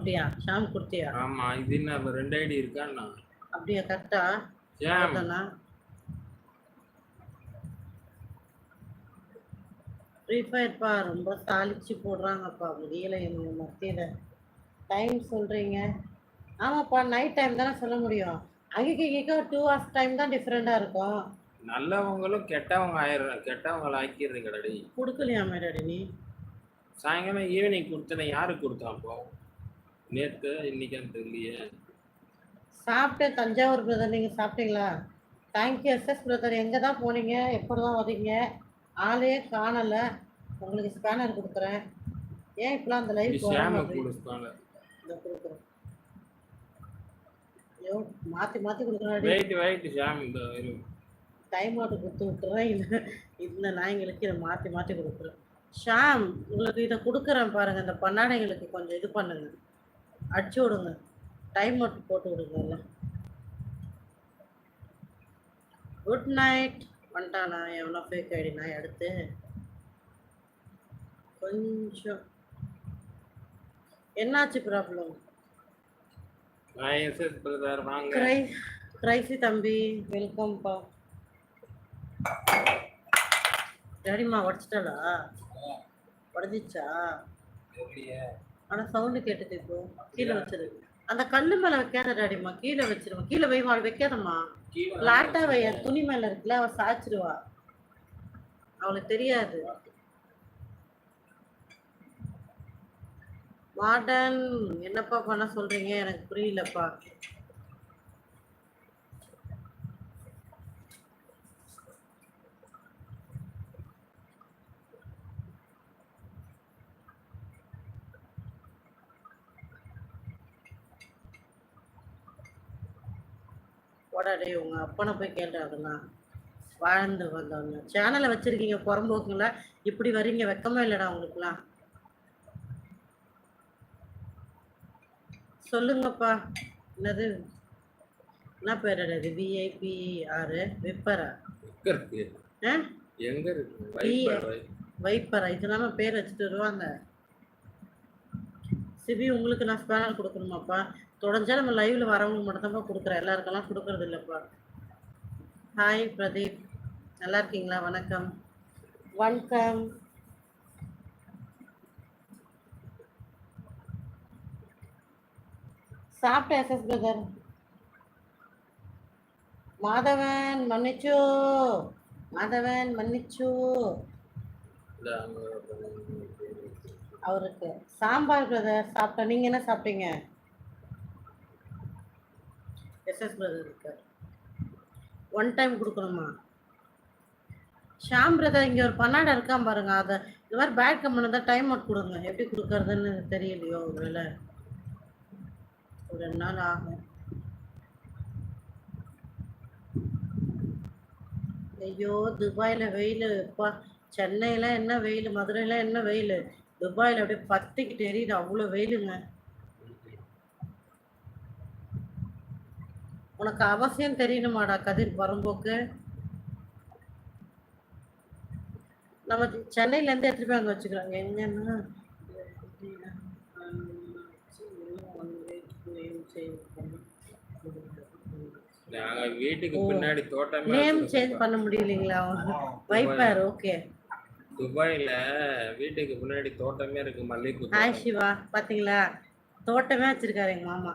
அப்படியா? ஷாம் கொடுத்தியா? ஆமா இது என்ன ரெண்டு ஐடி இருக்காண்ணா அப்படியா கரெக்டா ஷாம் ஃப்ரீ ஃபயர்ப்பா ரொம்ப தாளிச்சு போடுறாங்கப்பா முடியல எங்க மத்தியில. டைம் சொல்றீங்க. ஆமாப்பா நைட் டைம் தானே சொல்ல முடியும். அங்கேக்கு இங்கேக்கு டூ ஹவர்ஸ் டைம் தான் டிஃப்ரெண்டாக இருக்கும். நல்லவங்களும் கெட்டவங்க ஆயிடுறாங்க கெட்டவங்களை ஆக்கிடுறீங்க டடி கொடுக்கலையா மேடாடி நீ? சாயங்காலம் ஈவினிங் கொடுத்தேன் யாருக்கு கொடுத்தான் அப்போ? நேத்து இன்னைக்கான்னு தெரியலையே. சாப்பிட்டேன் தஞ்சாவூர் பிரதர் நீங்கள் சாப்பிட்டீங்களா? தேங்க்யூ எஸ்எஸ் பிரதர் எங்கே தான் போனீங்க? எப்போ தான் வரீங்க ஆளே காணலை. உங்களுக்கு ஸ்பேனர் கொடுக்குறேன். ஏன் இப்பெல்லாம் அந்த லைவ் இந்த கொடுக்குறேன். ஐயோ மாற்றி மாற்றி இரு. டைம் அவுட் கொடுத்து விட்டுறேன். இல்லை இந்த நாய்ங்களுக்கு இதை மாற்றி மாற்றி கொடுக்குறேன். ஷாம் உங்களுக்கு இதை கொடுக்குறேன் பாருங்கள் இந்த பண்ணாடைங்களுக்கு கொஞ்சம் இது பண்ணுங்க. அடிச்சு விடுங்க. டைம் அவுட் போட்டு விடுங்க எல்லாம். குட் நைட் வந்துட்டானா எவ்வளோ ஃபேக் ஐடி நான் எடுத்து கொஞ்சம். என்னாச்சு ப்ராப்ளம்? கிரை கிரைசி தம்பி வெல்கம்ப்பா டேடிமா உடச்சிட்டாளா? உடஞ்சிச்சா? ஆனா சவுண்டு கேட்டது இப்போ கீழே வச்சது. அந்த கல்லு மேல வைக்காத டாடிமா கீழே வச்சிருவான் கீழே வைமா வைக்காதம்மா. லாட்டா பிளாட்டா வை. என் துணி மேல இருக்குல்ல அவ சாய்ச்சிருவா. அவளுக்கு தெரியாது. வார்டன் என்னப்பா பண்ண சொல்றீங்க? எனக்கு புரியலப்பா. போடாடே உங்க அப்பனை போய் கேட்டா அதெல்லாம். வாழ்ந்து வந்தவங்க. சேனலை வச்சிருக்கீங்க புறம்போக்குங்களா இப்படி வர்றீங்க வெக்கமா இல்லடா உங்களுக்குலாம். சொல்லுங்கப்பா. என்னது? என்ன பேர் அது? விஐபி ஆறு விப்பரா? எங்க இருக்கு? வைப்பர். வைப்பரா இதெல்லாம பேர் வச்சுட்டு வருவாங்க. சிபி உங்களுக்கு நான் ஸ்பேனர் கொடுக்கணுமாப்பா? தொடர்ச்சா நம்ம லைவ்ல வரவங்களுக்கு மட்டும்தான்ப்பா கொடுக்குறேன். எல்லாருக்கெல்லாம் கொடுக்கறது இல்லைப்பா. ஹாய் பிரதீப். நல்லா இருக்கீங்களா? வணக்கம். வணக்கம். சாப்பிட்டேன் எஸ்எஸ் பிரதர்? மாதவன் மன்னிச்சு. மாதவன் மன்னிச்சு. அவருக்கு. சாம்பார் பிரதர் சாப்பிட்டா நீங்க என்ன சாப்பிட்டீங்க? எஸ்எஸ் பிரதர் இருக்கார். ஒன் டைம் கொடுக்கணுமா? ஷாம் பிரதர் இங்கே ஒரு பன்னாடை இருக்கான் பாருங்க. அதை இது மாதிரி பேட் கம்பெனி தான் டைம் அவுட் கொடுங்க. எப்படி கொடுக்கறதுன்னு தெரியலையோ ஒருவேளை. ஒரு ரெண்டு நாள் ஆகும். ஐயோ துபாயில் வெயில். எப்பா சென்னையில் என்ன வெயில்? மதுரையில் என்ன வெயில்? துபாயில் அப்படியே பத்திக்கிட்டு எரியுது. அவ்வளோ வெயிலுங்க. உனக்கு அவசியம் தெரியணுமாடா கதிர் பரம்போக்கு நம்ம சென்னையிலேருந்து எடுத்துட்டு போய் அங்கே வச்சுக்கிறோம் எங்கன்னா? நாங்க வீட்டுக்கு பின்னாடி தோட்டமே நேம். சேஞ்ச் பண்ண முடியலைங்களா? வைப்பார் ஓகே துபாயில வீட்டுக்கு முன்னாடி தோட்டமே இருக்கு மல்லிகைப்பூ ஹாய். சிவா பாத்தீங்களா? தோட்டமே வச்சிருக்காரு எங்க மாமா.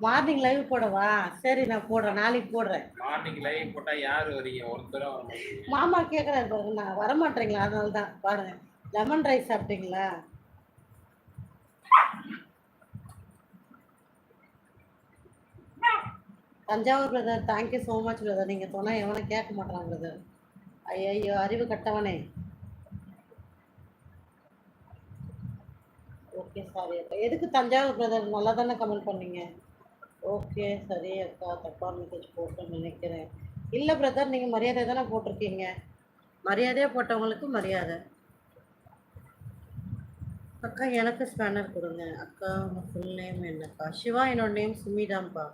மார்னிங் லைவ் போடவா? சரி நான் போடுறேன் நாளைக்கு போடுறேன். மார்னிங் லைவ் போட்டா யாரு வரீங்க? ஒருத்தரும் வர மாட்டீங்க மாமா கேட்குறாரு பாருங்க நான் வரமாட்டேங்களா அதனால தான் பாருங்க லெமன் ரைஸ் சாப்பிட்டீங்களா? Thanjavur brother thank you so much brother நீங்கள் சொன்னால் எவனை கேட்க மாட்டான் பிரதர் ஐயோ அறிவு கட்டவனே. ஓகே சாரி அக்கா. எதுக்கு தஞ்சாவூர் பிரதர் நல்லா தானே கமெண்ட் பண்ணீங்க. ஓகே சரி அக்கா. தப்பான மெசேஜ் போட்டேன்னு நினைக்கிறேன். இல்லை பிரதர் நீங்கள் மரியாதை தானே போட்டிருக்கீங்க. மரியாதையாக போட்டவங்களுக்கு மரியாதை. அக்கா எனக்கு ஸ்பேனர் கொடுங்க. அக்கா உங்கள் ஃபுல் நேம் என்னக்கா? சிவா என்னோட நேம் சுமிதான்ப்பா